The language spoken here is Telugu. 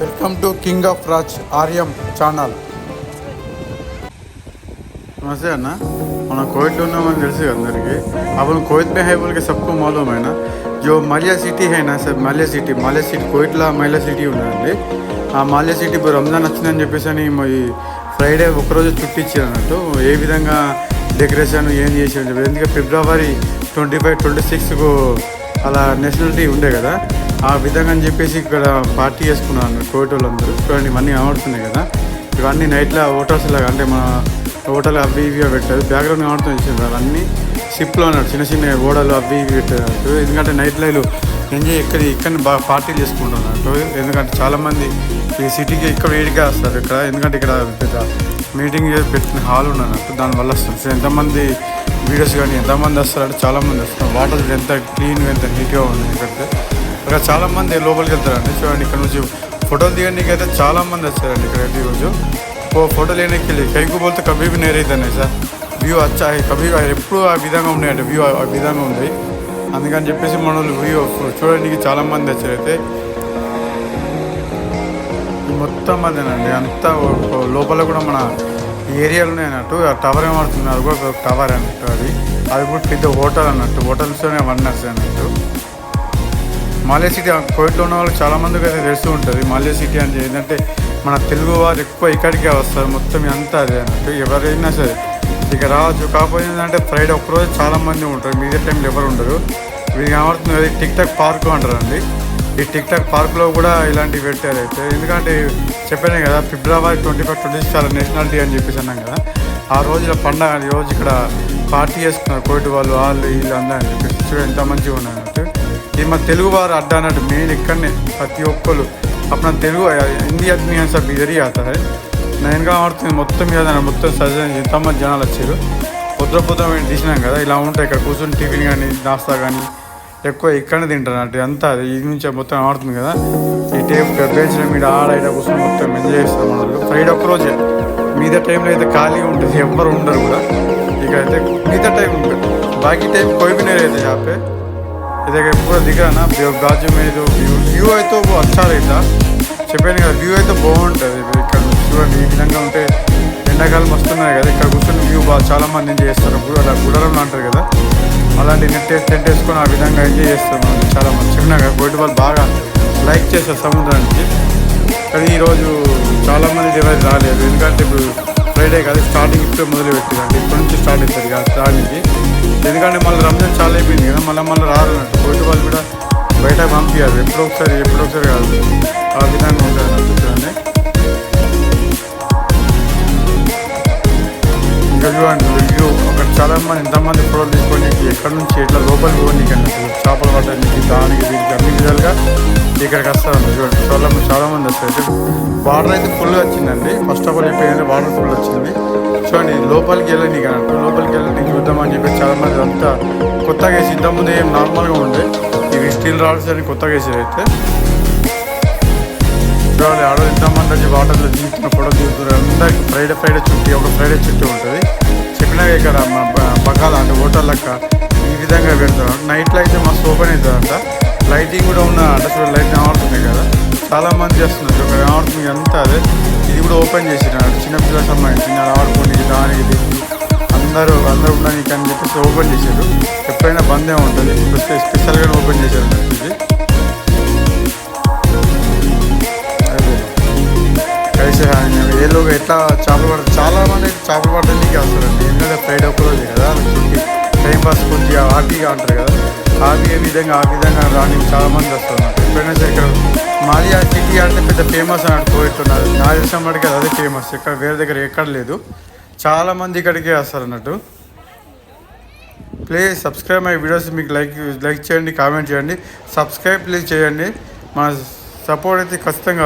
Welcome to king of Raj Aryam channel. నమస్తే అన్న. మనం కోవిడ్లో ఉన్నామని తెలుసు అందరికీ. అప్పుడు కోవిడ్ మే హైబుల్కి సబ్కు మాలూమైనా జో మలియా సిటీ అయినా సార్? మలియా సిటీ మలియా సిటీ కోవిడ్లో మలియా సిటీ ఉన్నదండి ఆ మలియా సిటీ ఇప్పుడు రంజాన్ వచ్చిందని చెప్పేసి అని ఈ ఫ్రైడే ఒకరోజు చుట్టించారు అన్నట్టు ఏ విధంగా డెకరేషన్ ఏం చేసారు ఎందుకంటే ఫిబ్రవరి ట్వంటీ ఫైవ్ ట్వంటీ సిక్స్కు అలా నేషనాలిటీ ఉండే కదా. ఆ విధంగా అని చెప్పేసి ఇక్కడ పార్టీ చేసుకున్నాను కోవిడ్ వాళ్ళందరూ. చూడండి ఇవన్నీ ఆడుతున్నాయి కదా. ఇవన్నీ నైట్లో హోటల్స్ లాగా అంటే మన హోటల్ అవి ఇవి పెట్టారు. బ్యాక్గ్రౌండ్ కనబడుతుంది ఇచ్చింది అవన్నీ షిప్లో ఉన్నారు చిన్న చిన్న ఓడలు అవి ఇవి పెట్టారు. ఎందుకంటే నైట్ లైవ్లు ఎంజాయ్ ఇక్కడ ఇక్కడ బాగా పార్టీలు చేసుకుంటున్నట్టు ఎందుకంటే చాలామంది ఈ సిటీకి ఇక్కడ వేడిగా వస్తారు ఇక్కడ. ఎందుకంటే ఇక్కడ పెద్ద మీటింగ్ పెట్టిన హాల్ ఉన్నట్టు దానివల్ల వస్తుంది. ఎంతమంది వీడియోస్ కానీ ఎంతమంది వస్తారంటే చాలామంది వస్తారు. వాటర్ ఎంత క్లీన్గా ఎంత నీట్గా ఉంది ఇక్కడితే అక్కడ చాలామంది లోపలికి వెళ్తారండి. చూడండి ఇక్కడ నుంచి ఫోటోలు తీయడానికి అయితే చాలా మంది వచ్చారండి ఇక్కడ రోజు. ఫోటోలు వేయడానికి వెళ్ళి కైకు బోల్తే కబీ నేరైతే సార్. వ్యూ వచ్చా కబీ ఎప్పుడు ఆ విధంగా ఉన్నాయండి వ్యూ ఆ విధంగా ఉంది. అందుకని చెప్పేసి మన వ్యూ చూడడానికి చాలా మంది వచ్చారు అయితే. మొత్తం అదేనండి అంతా లోపల కూడా మన ఏరియాలో అన్నట్టు. ఆ టవర్ ఏమడుతున్నారు కూడా టవర్ అన్నట్టు అది. అది కూడా పెద్ద హోటల్ అన్నట్టు హోటల్స్లోనే వన్ అన్నట్టు. మాలే సిటీ కోవిడ్లో ఉన్న వాళ్ళు చాలామందికి అయితే తెలుస్తూ ఉంటుంది. మాలే సిటీ అంటే ఏంటంటే మన తెలుగు వారు ఎక్కువ ఇక్కడికే వస్తారు. మొత్తం అంతా అదే అన్నట్టు ఎవరైనా సరే. ఇక రావచ్చు. కాకపోతే ఏంటంటే ఫ్రైడే ఒక్కరోజు చాలామంది ఉంటారు. మిగతా టైంలో ఎవరు ఉండరు. వీరికి ఏమవుతుంది కదా టిక్ టాక్ పార్క్ అంటారండి ఈ టిక్ టాక్ పార్క్లో కూడా ఇలాంటివి పెట్టారు అయితే. ఎందుకంటే చెప్పానే కదా February twenty five twenty six చాలా నేషనాలిటీ అని చెప్పేసి అన్నాం కదా. ఆ రోజుల పండగ ఈ రోజు ఇక్కడ పార్టీ చేసుకున్నారు కోవిడ్ వాళ్ళు వాళ్ళు వీళ్ళు అందరూ అని చెప్పేసి. ఎంత మంచిగా ఉన్నారు. ఇది మన తెలుగు వారు అడ్డా అన్నట్టు మెయిన్ ఇక్కడనే ప్రతి ఒక్కరు అప్పుడు తెలుగు హిందీ ఆద్మీ అని సార్ ఇదరి ఆతా है నేను మొత్తం మీద మొత్తం సజెషన్ ఎంతమంది జనాలు వచ్చారు. పొద్దు పొద్దున తీసినాం కదా ఇలా ఉంటాయి ఇక్కడ కూర్చొని టిఫిన్ కానీ నాస్తా కానీ ఎక్కువ ఇక్కడనే తింటారు అంటే అంతా అది ఇది నుంచి మొత్తం ఆడుతుంది కదా. ఈ టైం బెంచ్ల మీద ఆడ ఇట కూర్చొని మొత్తం ఎంజాయ్ చేస్తాం మన వాళ్ళు. ఫ్రైడే ఒక్క రోజే. మిగతా టైంలో అయితే ఖాళీగా ఉంటుంది ఎవ్వరు ఉండరు కూడా. ఇక అయితే మిగతా టైం బాకీ టైం కోయిబినే అయితే యాపే देखिए पूरा दिख रहा ना गाजू వ్యూ అయితే వచ్చా రైతా చెప్పాను కదా వ్యూ అయితే బాగుంటుంది. ఇక్కడ చూడండి ఈ విధంగా ఉంటే ఎండాకాలం వస్తున్నాయి కదా ఇక్కడ కూర్చొని వ్యూ బాగా చాలామంది ఎంజాయ్ చేస్తారు. అలా గుడరంలో అంటారు కదా. అలాంటి నెట్ టెంట్ వేసుకొని ఆ విధంగా ఎంజాయ్ చేస్తారు మనం చాలా మంది. చెప్పినా కదా బయట వాళ్ళు బాగా లైక్ చేస్తారు సముద్రానికి. కానీ ఈరోజు చాలామంది ఎవరు రాలేదు. ఎందుకంటే ఇప్పుడు ఫ్రైడే కాదు స్టార్టింగ్ ఇప్పుడు మొదలు పెట్టిందండి ఇప్పటి నుంచి స్టార్ట్ అవుతుంది కదా దానికి. ఎందుకంటే మళ్ళీ రంజాన్ చాలా అయిపోయింది కదా మళ్ళీ మళ్ళీ రారు అన్నట్టు. కోటి వాళ్ళు కూడా బయట పంపించారు ఎప్పుడో ఒకసారి ఎప్పుడో ఒకసారి కాదు. ఆ విధంగా ఉంటుంది అనిపిస్తుంది ఇంకా చూడండి రివ్యూ చాలామంది మంది ఎంతమంది ఫోటోలు తీసుకొని ఎక్కడి నుంచి ఎట్లా లోపలికి పోనీకి అన్నట్టు చేపలు పట్టడానికి దానికి దీనికి అన్ని విధాలుగా ఇక్కడికి వస్తారండి చూడండి చాలా చాలామంది చాలా మంది వస్తారు. వాటర్ అయితే ఫుల్గా వచ్చిందండి. ఫస్ట్ ఆఫ్ ఆల్ చెప్పేది వాటర్ ఫుల్ వచ్చింది. చూడండి లోపలికి వెళ్ళని అన్నట్టు లోపలికి వెళ్ళని చూద్దామని చెప్పి చాలామంది అంతా కొత్తగా వేసి ఇంతకుముందు ఏం నార్మల్గా ఉండే ఇవి స్టీల్ రాడ్స్ అని కొత్తగా వేసేది అయితే. చూడాలి ఆడ ఇంతమంది వచ్చి వాటర్లో దిగుతున్న ఫోటో దిగుతున్నారు అందరికి ఫ్రైడే ఫ్రైడే చుట్టి ఒక ఫ్రైడే చుట్టి ఉంటుంది. చెప్పినాక ఇక్కడ మన బకాల అంటే హోటల్ లెక్క ఈ విధంగా పెడతారు. నైట్లో అయితే మస్తు ఓపెన్ అవుతుందంట లైటింగ్ కూడా ఉన్న అంటే చూడ లైట్ కనబడుతుంది కదా. చాలా మంది చేస్తున్నారు. ఆడుతుంది కనబడుతుంది అంతా అదే. ఇది కూడా ఓపెన్ చేసినారు. చిన్న పిల్లల సంబంధించి చిన్న దానికి దీనికి. అందరూ అందరూ ఉండడానికి అని చెప్పేసి ఓపెన్ చేశారు. ఎప్పుడైనా బందే ఉంటుంది స్పెషల్గా ఓపెన్ చేశారు. చేపలు పట్టడానికి వస్తారండి ఎందుకంటే ఫ్రైడే ఒక కదా చుట్టి టైం పాస్ కొద్దిగా హ్యాపీగా అంటారు కదా. హ్యాపీ ఏ విధంగా ఆ విధంగా రాని చాలా మంది వస్తారు ఎప్పుడైనా సరే ఇక్కడ మాది ఆ సిటీ అంటే పెద్ద ఫేమస్ అన్నట్టు పోయిట్టున్నారు నా దేశం మటుకు అదే ఫేమస్ ఇక్కడ వేరే దగ్గర ఎక్కడ లేదు. చాలా మంది ఇక్కడికే వస్తారు అన్నట్టు. ప్లీజ్ సబ్స్క్రైబ్ మై వీడియోస్ మీకు లైక్ లైక్ చేయండి కామెంట్ చేయండి. సబ్స్క్రైబ్ ప్లీజ్ చేయండి. మన సపోర్ట్ అయితే ఖచ్చితంగా